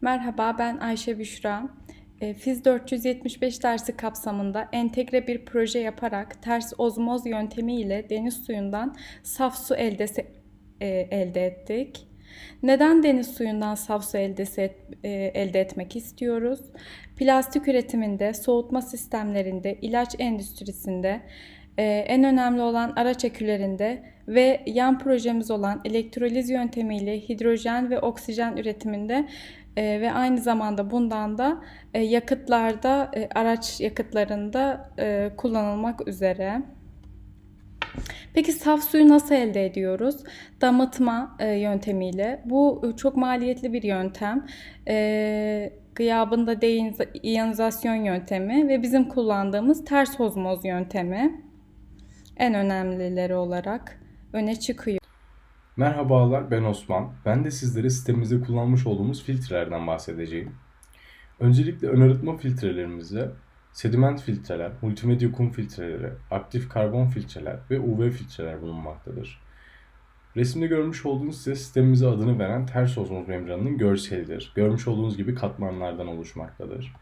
Merhaba, ben Ayşe Büşra. E, Fiz 475 dersi kapsamında entegre bir proje yaparak ters ozmoz yöntemiyle deniz suyundan saf su eldesi, e, elde ettik. Neden deniz suyundan saf su eldesi et- e, elde etmek istiyoruz? Plastik üretiminde, soğutma sistemlerinde, ilaç endüstrisinde, e, en önemli olan araç akülerinde ve yan projemiz olan elektroliz yöntemiyle hidrojen ve oksijen üretiminde e, ve aynı zamanda bundan da e, yakıtlarda, e, araç yakıtlarında e, kullanılmak üzere. Peki saf suyu nasıl elde ediyoruz? Damıtma e, yöntemiyle. Bu e, çok maliyetli bir yöntem. E, gıyabında deiyonizasyon yöntemi ve bizim kullandığımız ters ozmoz yöntemi en önemlileri olarak öne çıkıyor. Merhabalar ben Osman. Ben de sizlere sitemizde kullanmış olduğumuz filtrelerden bahsedeceğim. Öncelikle ön arıtma filtrelerimizde sediment filtreler, multimedya kum filtreleri, aktif karbon filtreler ve UV filtreler bulunmaktadır. Resimde görmüş olduğunuz size sistemimize adını veren ters ozmoz membranının görselidir. Görmüş olduğunuz gibi katmanlardan oluşmaktadır.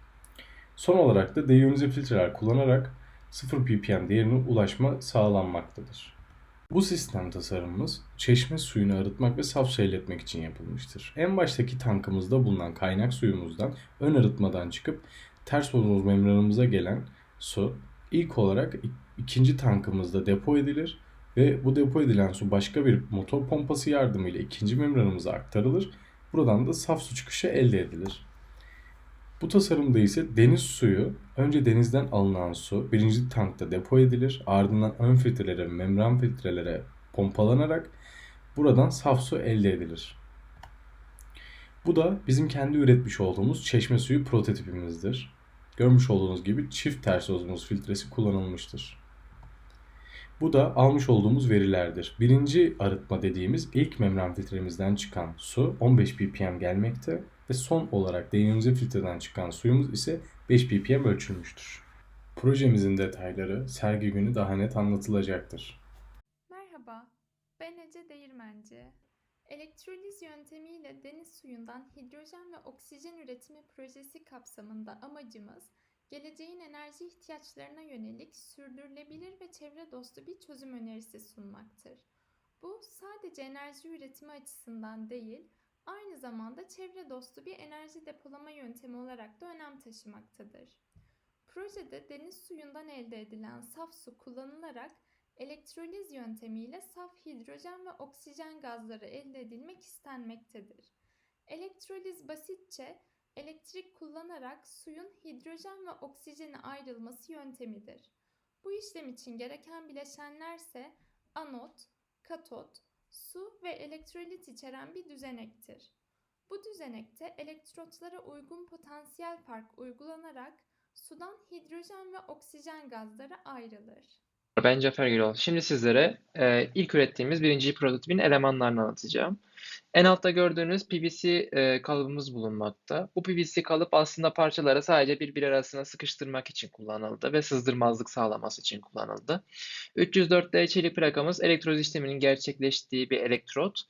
Son olarak da deiyonize filtreler kullanarak 0 ppm değerine ulaşma sağlanmaktadır. Bu sistem tasarımımız çeşme suyunu arıtmak ve saf su elde etmek için yapılmıştır. En baştaki tankımızda bulunan kaynak suyumuzdan ön arıtmadan çıkıp ters ozmoz membranımıza gelen su ilk olarak ikinci tankımızda depo edilir ve bu depo edilen su başka bir motor pompası yardımıyla ikinci membranımıza aktarılır. Buradan da saf su çıkışı elde edilir. Bu tasarımda ise deniz suyu önce denizden alınan su birinci tankta depo edilir. Ardından ön filtrelere, membran filtrelere pompalanarak buradan saf su elde edilir. Bu da bizim kendi üretmiş olduğumuz çeşme suyu prototipimizdir. Görmüş olduğunuz gibi çift ters ozmoz filtresi kullanılmıştır. Bu da almış olduğumuz verilerdir. Birinci arıtma dediğimiz ilk membran filtremizden çıkan su 15 ppm gelmekte ve son olarak deiyonize filtreden çıkan suyumuz ise 5 ppm ölçülmüştür. Projemizin detayları sergi günü daha net anlatılacaktır. Merhaba, ben Ece Değirmenci. Elektroliz yöntemiyle deniz suyundan hidrojen ve oksijen üretimi projesi kapsamında amacımız, geleceğin enerji ihtiyaçlarına yönelik sürdürülebilir ve çevre dostu bir çözüm önerisi sunmaktır. Bu sadece enerji üretimi açısından değil, aynı zamanda çevre dostu bir enerji depolama yöntemi olarak da önem taşımaktadır. Projede deniz suyundan elde edilen saf su kullanılarak elektroliz yöntemiyle saf hidrojen ve oksijen gazları elde edilmek istenmektedir. Elektroliz basitçe elektrik kullanarak suyun hidrojen ve oksijene ayrılması yöntemidir. Bu işlem için gereken bileşenlerse anot, katot, su ve elektrolit içeren bir düzenektir. Bu düzenekte elektrotlara uygun potansiyel fark uygulanarak sudan hidrojen ve oksijen gazları ayrılır. Ben Cafer Gürol. Şimdi sizlere e, ilk ürettiğimiz birinci prototipin elemanlarını anlatacağım. En altta gördüğünüz PVC e, kalıbımız bulunmakta. Bu PVC kalıp aslında parçaları sadece birbiri arasına sıkıştırmak için kullanıldı ve sızdırmazlık sağlaması için kullanıldı. 304D çelik plakamız elektroz işleminin gerçekleştiği bir elektrot.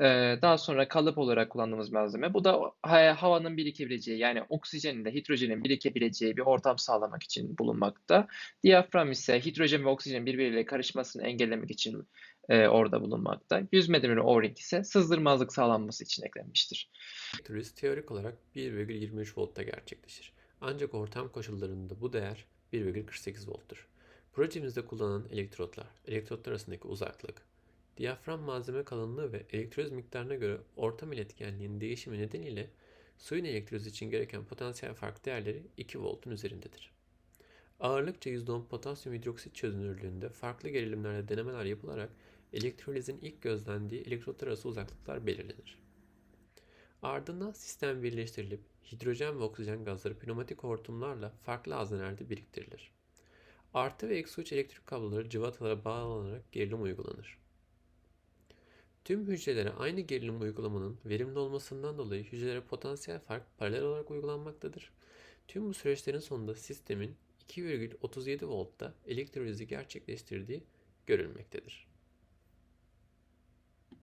Ee, daha sonra kalıp olarak kullandığımız malzeme. Bu da ha- havanın birikebileceği yani oksijenin de hidrojenin birikebileceği bir ortam sağlamak için bulunmakta. Diyafram ise hidrojen ve oksijenin birbiriyle karışmasını engellemek için e, orada bulunmakta. Yüz medimini O-ring ise sızdırmazlık sağlanması için eklenmiştir. Elektroliz teorik olarak 1,23 voltta gerçekleşir. Ancak ortam koşullarında bu değer 1,48 volttur. Projemizde kullanılan elektrotlar, elektrotlar arasındaki uzaklık, diyafram malzeme kalınlığı ve elektroliz miktarına göre ortam iletkenliğinin değişimi nedeniyle suyun elektroliz için gereken potansiyel fark değerleri 2 voltun üzerindedir. Ağırlıkça %10 potasyum hidroksit çözünürlüğünde farklı gerilimlerle denemeler yapılarak elektrolizin ilk gözlendiği elektrotlar arası uzaklıklar belirlenir. Ardından sistem birleştirilip hidrojen ve oksijen gazları pneumatik hortumlarla farklı haznelerde biriktirilir. Artı ve eksi uç elektrik kabloları cıvatalara bağlanarak gerilim uygulanır. Tüm hücrelere aynı gerilim uygulamanın verimli olmasından dolayı hücrelere potansiyel fark paralel olarak uygulanmaktadır. Tüm bu süreçlerin sonunda sistemin 2,37 voltta elektrolizi gerçekleştirdiği görülmektedir.